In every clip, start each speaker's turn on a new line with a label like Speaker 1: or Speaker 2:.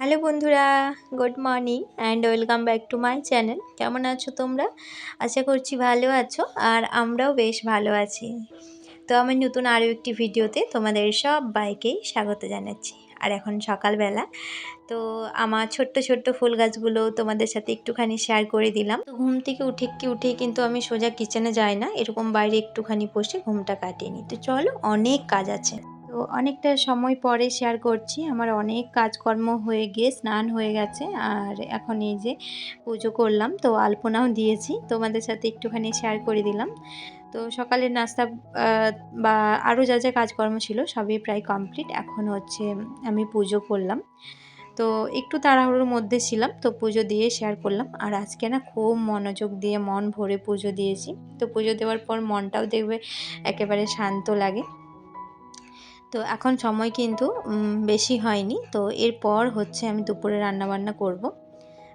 Speaker 1: Hello বন্ধুরা, good morning and welcome back to my channel. কেমন আছো তোমরা? আশা করছি ভালো আছো আর আমরাও বেশ ভালো আছি। তো আমার নতুন আরও একটি ভিডিওতে তোমাদের সব বাইকেই স্বাগত জানাচ্ছি। আর এখন সকালবেলা, তো আমার ছোট্ট ছোট্ট ফুল গাছগুলো তোমাদের সাথে একটুখানি শেয়ার করে দিলাম। তো ঘুম থেকে উঠে কি উঠেই কিন্তু আমি সোজা কিচেনে যাই না, এরকম বাইরে একটুখানি বসে ঘুমটা কাটিয়ে নিই। তো চলো অনেক কাজ আছে। তো অনেকটা সময় পরে শেয়ার করছি। আমার অনেক কাজকর্ম হয়ে গিয়ে স্নান হয়ে গেছে। আর এখন এই যে পুজো করলাম, তো আলপনাও দিয়েছি। তোমাদের সাথে একটুখানি শেয়ার করে দিলাম। তো সকালের নাস্তা বা আরও যা যা কাজকর্ম ছিল সবই প্রায় কমপ্লিট এখন হচ্ছে আমি পুজো করলাম। তো একটু তাড়াহুড়োর মধ্যে ছিলাম, তো পুজো দিয়ে শেয়ার করলাম। আর আজকে না খুব মনোযোগ দিয়ে মন ভরে পুজো দিয়েছি। তো পুজো দেওয়ার পর মনটাও দেখবে একেবারে শান্ত লাগে। তো এখন সময় কিন্তু বেশি হয়নি। তো এরপর হচ্ছে আমি দুপুরে রান্নাবান্না করব।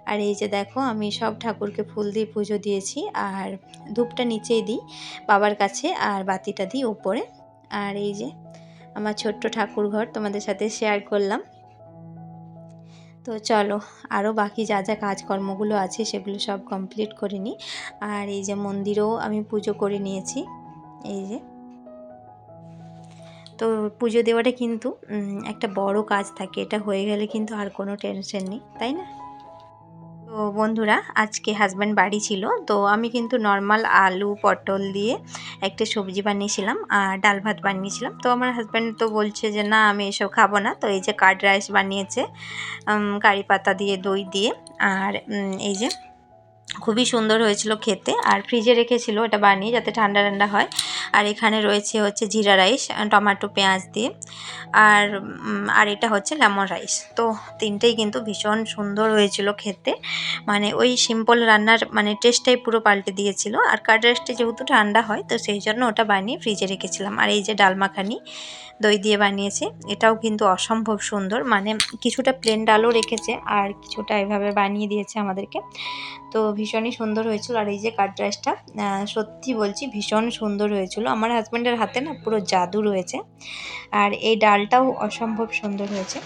Speaker 1: আর এই যে দেখো, আমি সব ঠাকুরকে ফুল দিয়ে পুজো দিয়েছি। আর ধূপটা নিচেই দিই, বাবার কাছে, আর বাতিটা দিই উপরে। আর এই যে আমার ছোট্ট ঠাকুর ঘর তোমাদের সাথে শেয়ার করলাম। তো চলো আরও বাকি যা যা কাজকর্মগুলো আছে সেগুলো সব কমপ্লিট করে নিই। আর এই যে মন্দিরেও আমি পুজো করে নিয়েছি। এই যে তো পুজো দেওয়াটা কিন্তু একটা বড় কাজ থাকে। এটা হয়ে গেলে কিন্তু আর কোনো টেনশন নেই, তাই না? তো বন্ধুরা, আজকে হাজব্যান্ড বাড়ি ছিল, তো আমি কিন্তু নর্মাল আলু, পটল দিয়ে একটা সবজি বানিয়েছিলাম, আর ডাল ভাত বানিয়েছিলাম। তো আমার হাজব্যান্ড তো বলছে যে, না, আমি এসব খাব না। তো এই যে কার্ড রাইস বানিয়েছে কারি পাতা দিয়ে, দই দিয়ে, আর এই যে খুবই সুন্দর হয়েছিল খেতে। আর ফ্রিজে রেখেছিল এটা বানিয়ে যাতে ঠান্ডা ঠান্ডা হয়। আর এখানে রয়েছে হচ্ছে জিরা রাইস টমেটো, পেঁয়াজ দিয়ে। আর আর এটা হচ্ছে লেমন রাইস। তো তিনটেই কিন্তু ভীষণ সুন্দর হয়েছিল খেতে। মানে ওই সিম্পল রান্নার মানে টেস্টটাই পুরো পাল্টে দিয়েছিল। আর কার্ড রাইসটা যেহেতু ঠান্ডা হয়, তো সেই জন্য ওটা বানিয়ে ফ্রিজে রেখেছিলাম। আর এই যে ডাল মাখানি দই দিয়ে বানিয়েছে, এটাও কিন্তু অসম্ভব সুন্দর। মানে কিছুটা প্লেন ডালও রেখেছে, আর কিছুটা এভাবে বানিয়ে দিয়েছে আমাদেরকে। তো ভীষণই সুন্দর হয়েছিল। আর এই যে কাট রাইসটা সত্যি বলছি ভীষণ সুন্দর হয়েছিল। আমার হাজব্যান্ডের হাতে না পুরো জাদু রয়েছে। আর এই ডালটাও অসম্ভব সুন্দর হয়েছে।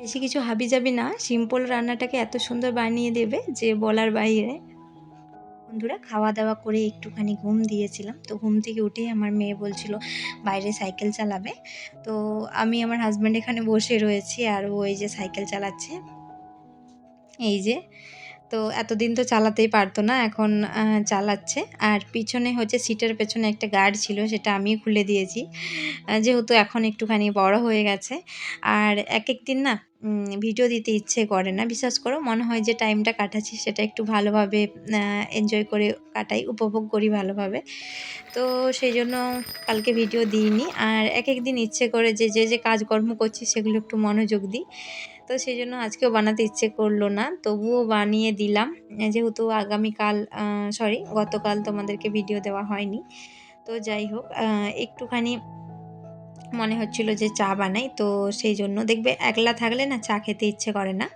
Speaker 1: বেশি কিছু হাবি যাবি না, সিম্পল রান্নাটাকে এত সুন্দর বানিয়ে দেবে যে বলার বাইরে বন্ধুরা খাওয়া দাওয়া করে একটুখানি ঘুম দিয়েছিলাম। তো ঘুম থেকে উঠেই আমার মেয়ে বলছিল, বাইরে সাইকেল চালাবে? তো আমি আমার হাজব্যান্ড এখানে বসে রয়েছি আর ও এই যে সাইকেল চালাচ্ছে। এই যে তো এতদিন তো চালাতেই পারতো না, এখন চালাচ্ছে। আর পিছনে হচ্ছে সিটের পেছনে একটা গার্ড ছিল, সেটা আমি খুলে দিয়েছি। যেহেতু এখন একটুখানি বড় হয়ে গেছে। আর এক এক দিন না ভিডিও দিতে ইচ্ছে করে না। বিশ্বাস করো, মনে হয় যে টাইমটা কাটাচ্ছি, সেটা একটু ভালোভাবে এনজয় করে কাটাই, উপভোগ করি ভালোভাবে। তো সেই জন্য কালকে ভিডিও দিইনি। আর এক এক দিন ইচ্ছে করে যে যে যে কাজকর্ম করছি, সেগুলো একটু মনোযোগ দিই। তো সেই জন্য আজকেও বানাতে ইচ্ছে করল না, তবুও বানিয়ে দিলাম। যেহেতু আগামীকাল সরি গতকাল তোমাদেরকে ভিডিও দেওয়া হয়নি। তো যাই হোক একটুখানি মনে হচ্ছিল যে চা বানাই, তো সেই জন্য দেখবে একলা থাকলে না চা খেতে ইচ্ছে করে না।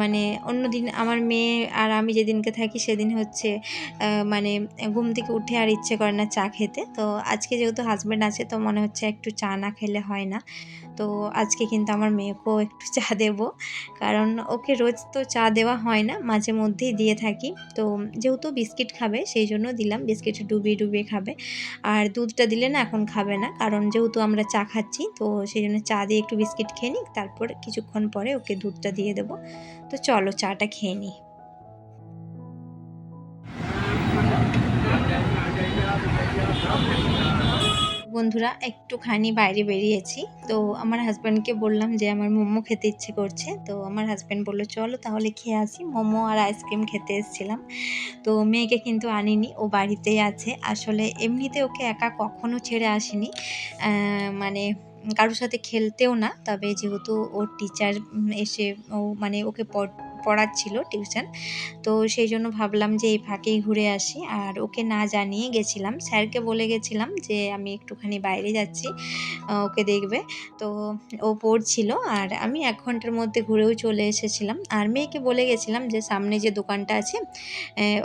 Speaker 1: মানে অন্য দিন আমার মেয়ে আর আমি যেদিনকে থাকি সেদিন হচ্ছে মানে ঘুম থেকে উঠে আর ইচ্ছে করে না চা খেতে। তো আজকে যেহেতু হাজব্যান্ড আছে, তো মনে হচ্ছে একটু চা না খেলে হয় না। তো আজকে কিন্তু আমার মেয়েকেও একটু চা দেব, কারণ ওকে রোজ তো চা দেওয়া হয় না, মাঝে মধ্যেই দিয়ে থাকি। তো যেহেতু বিস্কিট খাবে, সেই জন্য দিলাম। বিস্কিট ডুবিয়ে ডুবিয়ে খাবে। আর দুধটা দিলে না এখন খাবে না, কারণ যেহেতু আমরা চা খাচ্ছি। তো সেই জন্য চা দিয়ে একটু বিস্কিট খেয়ে নিই তারপর কিছুক্ষণ পরে ওকে দুধটা দিয়ে দেবো। তো চলো চাটা খেয়ে নিই। বন্ধুরা, একটুখানি বাইরে বেরিয়েছি। তো আমার হাজব্যান্ডকে বললাম যে, আমার মোমো খেতে ইচ্ছে করছে। তো আমার হাজব্যান্ড বলল, চলো তাহলে খেয়ে আসি। মোমো আর আইসক্রিম খেতে এসেছিলাম। তো মেয়েকে কিন্তু আনিনি, ও বাড়িতেই আছে। আসলে এমনিতে ওকে একা কখনো ছেড়ে আসিনি। মানে কারোর সাথে খেলতেও না, তবে যেহেতু ওর টিচার এসে ও মানে ওকে পড়াচ্ছিল টিউশন। তো সেই জন্য ভাবলাম যে এই ফাঁকেই ঘুরে আসি। আর ওকে না জানিয়ে গেছিলাম। স্যারকে বলে গেছিলাম যে আমি একটুখানি বাইরে যাচ্ছি ওকে দেখবে। তো ও পড়ছিল আর আমি এক ঘণ্টার মধ্যে ঘুরেও চলে এসেছিলাম। আর মেয়েকে বলে গেছিলাম যে সামনে যে দোকানটা আছে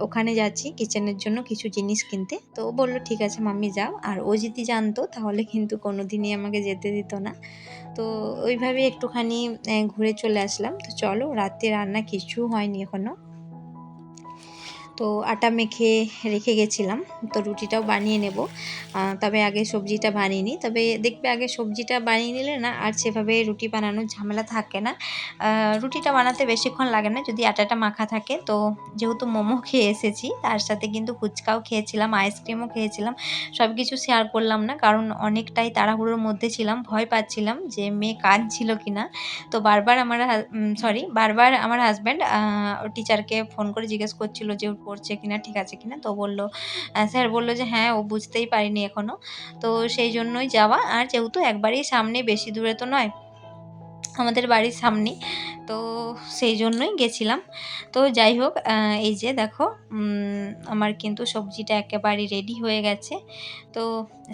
Speaker 1: ওখানে যাচ্ছি কিচেনের জন্য কিছু জিনিস কিনতে। তো ও বলল, ঠিক আছে মাম্মি, যাও। আর ও যদি জানতো তাহলে কিন্তু কোনো দিনই আমাকে যেতে দিত না। তো ওইভাবে একটুখানি ঘুরে চলে আসলাম। তো চলো রাতে রান্না কিছু হয়নি এখনও তো আটা মেখে রেখে গেছিলাম, তো রুটিটাও বানিয়ে নেব। তবে আগে সবজিটা বানিয়ে নিই। তবে দেখবে আগে সবজিটা বানিয়ে নিলে না আর সেভাবে রুটি বানানোর ঝামেলা থাকে না। রুটিটা বানাতে বেশিক্ষণ লাগে না, যদি আটাটা মাখা থাকে। তো যেহেতু মোমো খেয়ে এসেছি, তার সাথে কিন্তু ফুচকাও খেয়েছিলাম, আইসক্রিমও খেয়েছিলাম সব কিছু শেয়ার করলাম না। কারণ অনেকটাই তাড়াহুড়োর মধ্যে ছিলাম, ভয় পাচ্ছিলাম যে মেয়ে কাজ ছিল কি না তো বারবার আমার সরি বারবার আমার হাজব্যান্ড টিচারকে ফোন করে জিজ্ঞেস করছিল যে ও কি কিনা, ঠিক আছে কিনা, তো বলল স্যার বলল যে হ্যাঁ ও বুঝতেই পারিনি এখনও তো সেই জন্যই যাওয়া। আর যেহেতু একবারই সামনে, বেশি দূরে তো নয়, আমাদের বাড়ির সামনে তো সেই জন্যই গেছিলাম। তো যাই হোক এই যে দেখো আমার কিন্তু সবজিটা একেবারে রেডি হয়ে গেছে। তো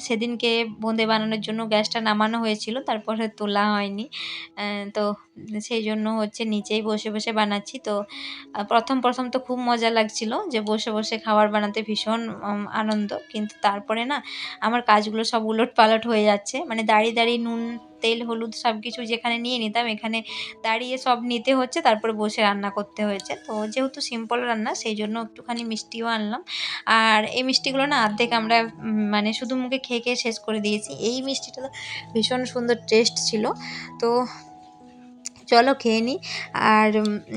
Speaker 1: সেদিনকে বোঁদে বানানোর জন্য গ্যাসটা নামানো হয়েছিল তারপরে তোলা হয়নি। তো সেই জন্য হচ্ছে নিচেই বসে বসে বানাচ্ছি। তো প্রথম প্রথম তো খুব মজা লাগছিল যে বসে বসে খাবার বানাতে ভীষণ আনন্দ। কিন্তু তারপরে না আমার কাজগুলো সব উলট পালট হয়ে যাচ্ছে। মানে দাঁড়িয়ে দাঁড়িয়ে নুন তেল হলুদ সব কিছু যেখানে নিয়ে নিতাম এখানে দাঁড়িয়ে সব নিতে হচ্ছে তারপরে বসে রান্না করতে হয়েছে। তো যেহেতু সিম্পল রান্না সেই জন্য একটুখানি মিষ্টিও আনলাম। আর এই মিষ্টিগুলো না অর্ধেক আমরা উম, মানে শুধু মুখে খেয়ে খেয়ে শেষ করে দিয়েছি। এই মিষ্টিটা তো ভীষণ সুন্দর টেস্ট ছিল। তো চলো খেয়ে নিই আর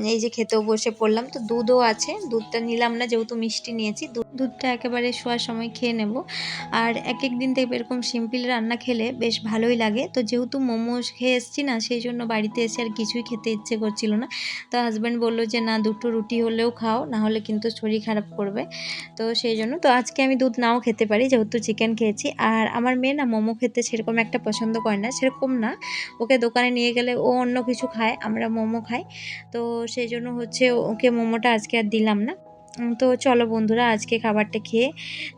Speaker 1: এই যে খেতেও বসে পড়লাম। তো দুধও আছে, দুধটা নিলাম না, যেহেতু মিষ্টি নিয়েছি। দুধ- দুধটা একেবারে শোয়ার সময় খেয়ে নেব। আর এক এক দিন দেখবে এরকম সিম্পল রান্না খেলে বেশ ভালোই লাগে। তো যেহেতু মোমো খেয়ে এসেছি না, সেই জন্য বাড়িতে এসে আর কিছুই খেতে ইচ্ছে করছিল না। তো হাজব্যান্ড বলল যে, না, দুটো রুটি হলেও খাও, না হলে কিন্তু শরীর খারাপ করবে। তো সেই জন্য, তো আজকে আমি দুধ নাও খেতে পারি, যেহেতু চিকেন খেয়েছি। আর আমার মেয়ে না, মোমো খেতে সেরকম একটা পছন্দ করে না, সেরকম না। ওকে দোকানে নিয়ে গেলে ও অন্য কিছু খায়। আমরা মোমো খাই। তো সেই জন্য হচ্ছে ওকে মোমোটা আজকে আর দিলাম না। তো চলো বন্ধুরা, আজকে খাবারটা খেয়ে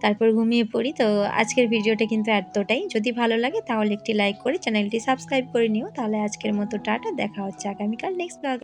Speaker 1: তারপর ঘুমিয়ে পড়ি। তো আজকের ভিডিওটা কিন্তু এতটাই। যদি ভালো লাগে তাহলে একটি লাইক করে চ্যানেলটি সাবস্ক্রাইব করে নিও। তাহলে আজকের মতো টাটা, দেখা হচ্ছে আগামীকাল নেক্সট ব্লগ